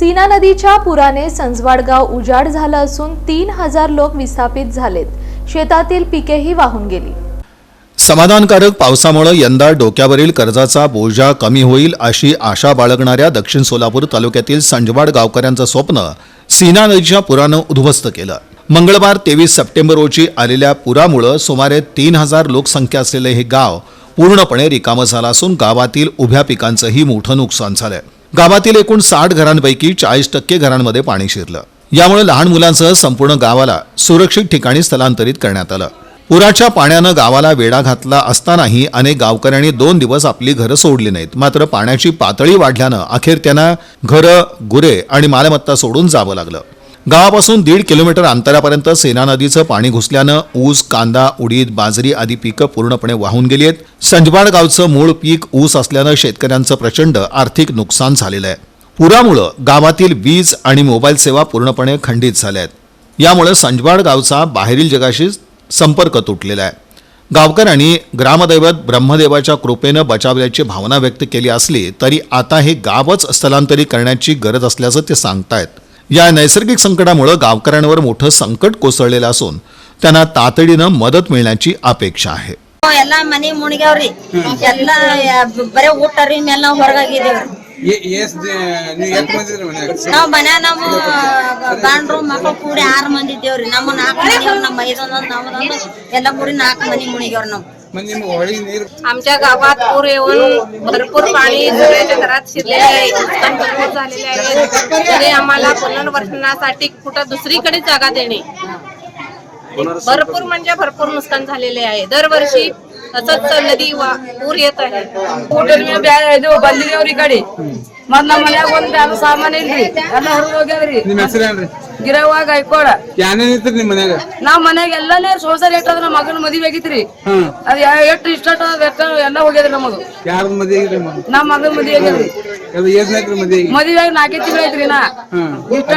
सीना नदीच्या पुराने संजवाड गाव उजाड झालं असून तीन हजार लोक विस्थापित झालेत. शेतातील पिकेही वाहून गेली. समाधानकारक पावसामुळे यंदा डोक्यावरील कर्जाचा बोजा कमी होईल अशी आशा बाळगणाऱ्या दक्षिण सोलापूर तालुक्यातील संजवाड गावकऱ्यांचं स्वप्न सीना नदीच्या पुरानं उद्ध्वस्त केलं. मंगळवार तेवीस सप्टेंबर रोजी आलेल्या पुरामुळं सुमारे तीन हजार लोकसंख्या असलेलं हे गाव पूर्णपणे रिकामं झालं असून गावातील उभ्या पिकांचंही मोठं नुकसान झालंय. गावातील एकूण साठ घरांपैकी चाळीस टक्के घरांमध्ये पाणी शिरलं. यामुळे लहान मुलांसह संपूर्ण गावाला सुरक्षित ठिकाणी स्थलांतरित करण्यात आलं. पुराच्या पाण्यानं गावाला वेढा घातला असतानाही अनेक गावकऱ्यांनी दोन दिवस आपली घरं सोडली नाहीत. मात्र पाण्याची पातळी वाढल्यानं अखेर त्यांना घरं गुरे आणि मालमत्ता सोडून जावं लागलं. गावापासून दीड किलोमीटर अंतरापर्यंत सेना नदीचं पाणी घुसल्यानं ऊस कांदा उडीद बाजरी आदी पिकं पूर्णपणे वाहून गेली आहेत. संजबाड गावचं मूळ पीक ऊस असल्यानं शेतकऱ्यांचं प्रचंड आर्थिक नुकसान झालेलं आहे. पुरामुळं गावातील वीज आणि मोबाईल सेवा पूर्णपणे खंडित झाल्या आहेत. यामुळे संजबाड गावचा बाहेरील जगाशी संपर्क तुटलेला आहे. गावकऱ्यांनी ग्रामदैवत ब्रह्मदेवाच्या कृपेनं बचावल्याची भावना व्यक्त केली असली तरी आता हे गावच स्थलांतरित करण्याची गरज असल्याचं ते सांगतायत. या नैसर्गिक संकटामुळे गावकऱ्यांवर मोठं संकट कोसळलेलं असून त्यांना तातडीनं मदत मिळण्याची अपेक्षा आहे ಎಲ್ಲ ಮನಿ ಮುಣಗ್ಯಾವ್ರಿ ಎಲ್ಲ ಬರೇ ಊಟ ರೀ ಮೇಲೆ ನಾವು ಹೊರಗಾಗಿದ್ದೇವ್ರಿ ನಾವ್ ಮನ್ಯಾಗ ನಾವು ಗಂಡ್ರು ಮಕ್ಳು ಕೂಡಿ ಆರ್ ಮಂದಿ ಇದ್ದೇವ್ರಿ ನಮ್ಮ ನಾಲ್ಕು ಮನಿ ನಮ್ಮ ಐದೊಂದೊಂದು ನಮ್ದೊಂದು ಎಲ್ಲ ಕೂಡಿ ನಾಲ್ಕು ಮನಿ ಮುಣಗ್ಯಾವ್ರಿ ನಾವು आमच्या गावात पूर येऊन भरपूर पाणी सगळ्याच्या घरात शिरलेले आहे. नुकसान भरपूर झालेले आहे. तरी आम्हाला पुनर्वसनासाठी कुठं दुसरीकडे जागा देणे. भरपूर म्हणजे भरपूर नुकसान झालेले आहे. दरवर्षी ಅಸತ್ಸಲ್ಲದಿ ಬ್ಯಾ ಇದು ಬಂದಿದೇವ್ರಿ ಕಡೆ. ಮತ್ ನಮ್ಮ ಮನ್ಯಾಗ ಒಂದ್ ಅದು ಸಾಮಾನ್ ಇಲ್ರಿ. ಎಲ್ಲ ಗಿರವಾಗ ಐಕೋಳ ಏನೇನ್ ಮನ್ಯಾಗ? ನಾವ್ ಸೋಸಾರಿ ಎಟ್ಟ ನಮ್ಮ ಮಗನ ಮದ್ವಿ ಆಗಿತ್ರಿ ಅದ್ ಎಷ್ಟ್ ಇಷ್ಟ ಎಲ್ಲ ಹೋಗ್ಯದ್ರಿ ನಮ್ದು ಯಾರ ಮದ್ವೆ ನಮ್ಮ ಮಗನ? ಮದ್ವಿ ಆಗ್ಯದ್ರಿ ಅದು ಆಗಿ ಮದ್ವಿ? ಆಗಿ ನಾಲ್ಕೇ ತಿಂಗಳ ಐತ್ರಿ ನಾ. ಇಷ್ಟ